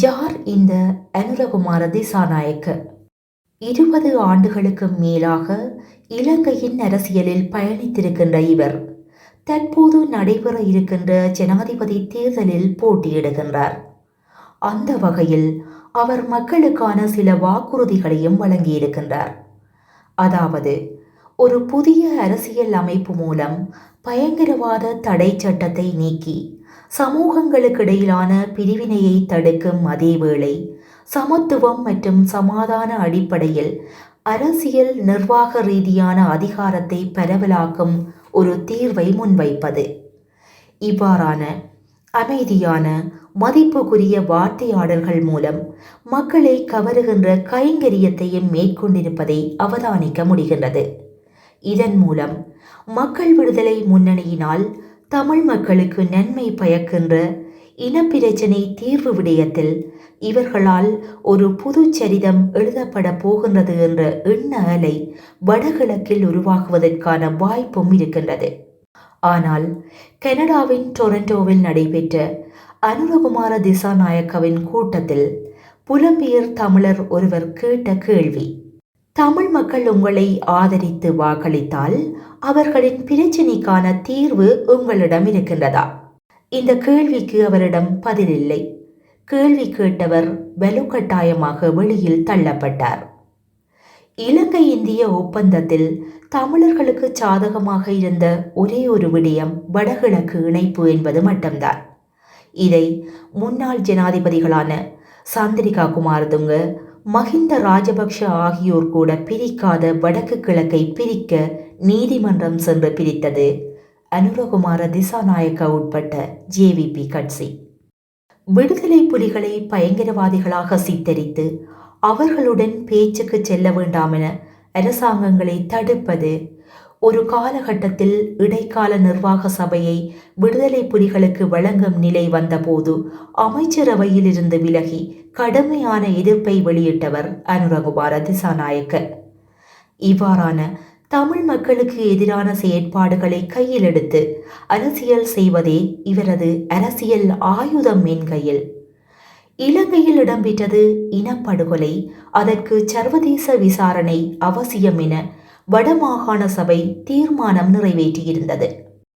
Jar இந்த அனுரகுமார திசாநாயக்க? இருபது ஆண்டுகளுக்கு மேலாக இலங்கையின் அரசியலில் பயணித்திருக்கின்ற இவர் தற்போது நடைபெற இருக்கின்ற ஜனாதிபதி தேர்தலில் போட்டியிடுகின்றார். அந்த வகையில் அவர் மக்களுக்கான சில வாக்குறுதிகளையும் வழங்கியிருக்கின்றார். அதாவது ஒரு புதிய அரசியல் அமைப்பு மூலம் பயங்கரவாத தடை சட்டத்தை நீக்கி சமூகங்களுக்கிடையிலான பிரிவினையை தடுக்கும் அதேவேளை சமத்துவம் மற்றும் சமாதான அடிப்படையில் அரசியல் நிர்வாக ரீதியான அதிகாரத்தை பரவலாக்கும் ஒரு தீர்வை முன்வைப்பது. இவ்வாறான அமைதியான மதிப்புக்குரிய வார்த்தையாடல்கள் மூலம் மக்களை கவருகின்ற கைங்கரியத்தையும் மேற்கொண்டிருப்பதை அவதானிக்க முடிகின்றது. இதன் மூலம் மக்கள் விடுதலை முன்னணியினால் தமிழ் மக்களுக்கு நன்மை பயக்கின்ற இனப்பிரச்சினை தீர்வு விடயத்தில் இவர்களால் ஒரு புது சரிதம் எழுதப்பட போகின்றது என்ற எண்ண அலை வடகிழக்கில் உருவாகுவதற்கான வாய்ப்பும் இருக்கின்றது. ஆனால் கனடாவின் டொரண்டோவில் நடைபெற்ற அனுரகுமார திசாநாயக்கவின் கூட்டத்தில் புலம்பெயர் தமிழர் ஒருவர் கேட்ட கேள்வி தமிழ் மக்கள் உங்களை ஆதரித்து வாக்களித்தால் அவர்களின் பிரச்சினைக்கான தீர்வு உங்களிடம் இருக்கின்றதா? இந்த கேள்விக்கு அவரிடம் பதிலில்லை. கேள்வி கேட்டவர் வலுக்கட்டாயமாக வெளியில் தள்ளப்பட்டார். இலங்கை இந்திய ஒப்பந்தத்தில் தமிழர்களுக்கு சாதகமாக இருந்த ஒரே ஒரு விடயம் வடகிழக்கு இணைப்பு என்பது மட்டும்தான். இதை முன்னாள் ஜனாதிபதிகளான சந்திரிகா குமாரதுங்க மஹிந்த ராஜபக்ஷ ஆகியோர் கூட பிரிக்காத வடக்கு கிழக்கை பிரிக்க நீதிமன்றம் சென்று பிரித்தது. அனுரகுமார திசாநாயக்கா உட்பட்ட ஜேவிபி கட்சி. விடுதலை புலிகளை பயங்கரவாதிகளாக சித்தரித்து அவர்களுடன் பேச்சுக்கு செல்ல வேண்டாம் என அரசாங்கங்களை தடுப்பது ஒரு காலகட்டத்தில் இடைக்கால நிர்வாக சபையை விடுதலை புலிகளுக்கு வழங்கும் நிலை வந்தபோது அமைச்சரவையில் இருந்து விலகி கடுமையான எதிர்ப்பை வெளியிட்டவர் அனுரகுமார திசாநாயக்க. இவ்வாறான தமிழ் மக்களுக்கு எதிரான செயற்பாடுகளை கையில் எடுத்து அரசியல் செய்வதே இவரது அரசியல் ஆயுதம் என்கையில். இலங்கையில் இடம்பெற்றது இனப்படுகொலை அதற்கு சர்வதேச விசாரணை அவசியம் என வடமாகாண சபை தீர்மானம் நிறைவேற்றியிருந்தது.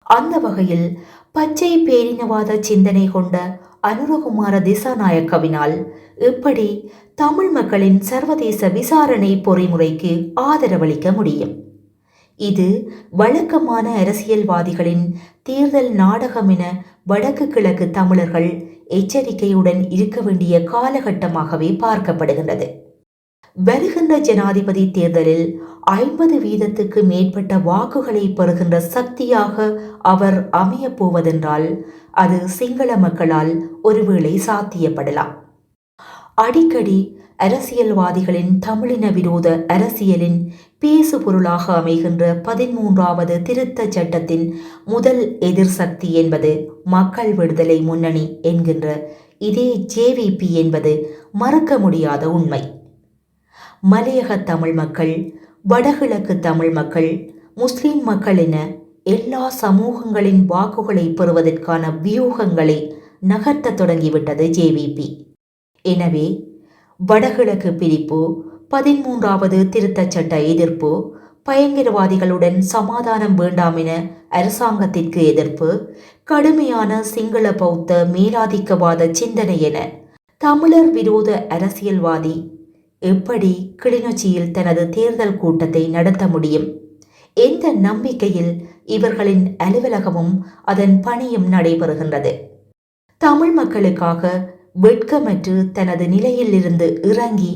அந்த வகையில் பச்சை பேரினவாத சிந்தனை கொண்ட அனுரகுமார திசாநாயக்கவினால் எப்படி தமிழ் மக்களின் சர்வதேச விசாரணை பொறிமுறைக்கு ஆதரவளிக்க முடியும். இது வழக்கமான அரசியல்வாதிகளின் தேர்தல் நாடகம் என வடக்கு கிழக்கு தமிழர்கள் எச்சரிக்கையுடன் இருக்க வேண்டிய காலகட்டமாகவே பார்க்கப்படுகின்றது. வருகின்ற ஜனாதிபதி தேர்தலில் ஐம்பது வீதத்துக்கு மேற்பட்ட வாக்குகளை பெறுகின்ற சக்தியாக அவர் அமையப் போவதென்றால் அது சிங்கள மக்களால் ஒருவேளை சாத்தியப்படலாம். அடிக்கடி அரசியல்வாதிகளின் தமிழின விரோத அரசியலின் பேசு பொருளாக அமைகின்ற பதிமூன்றாவது திருத்த சட்டத்தின் முதல் எதிர்சக்தி என்பது மக்கள் விடுதலை முன்னணி என்கின்ற இதே ஜேவிபி என்பது மறக்க முடியாத உண்மை. மலையக தமிழ் மக்கள் வடகிழக்கு தமிழ் மக்கள் முஸ்லிம் மக்கள் என எல்லா சமூகங்களின் வாக்குகளை பெறுவதற்கான வியூகங்களை நகர்த்த தொடங்கிவிட்டது ஜேவிபி. எனவே வடகிழக்கு பிரிப்பு பதிமூன்றாவது திருத்தச் சட்ட எதிர்ப்பு பயங்கரவாதிகளுடன் சமாதானம் வேண்டாம் என அரசாங்கத்திற்கு எதிர்ப்பு கடுமையான சிங்கள பௌத்த மேலாதிக்கவாத சிந்தனை என தமிழர் விரோத அரசியல்வாதி எப்படி கிளிநொச்சியில் தனது தேர்தல் கூட்டத்தை நடத்த முடியும்? எந்த நம்பிக்கையில் இவர்களின் அலுவலகமும் அதன் பணியும் நடைபெறுகின்றது? தமிழ் மக்களுக்காக வெட்கமற்று தனது நிலையிலிருந்து இறங்கி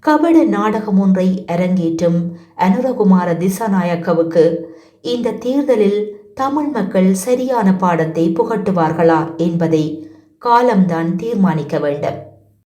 கபட நாடகம் ஒன்றை அரங்கேற்றும் அனுரகுமார திசாநாயக்கவுக்கு இந்த தேர்தலில் தமிழ் மக்கள் சரியான பாடத்தை புகட்டுவார்களா என்பதை காலம்தான் தீர்மானிக்க வேண்டும்.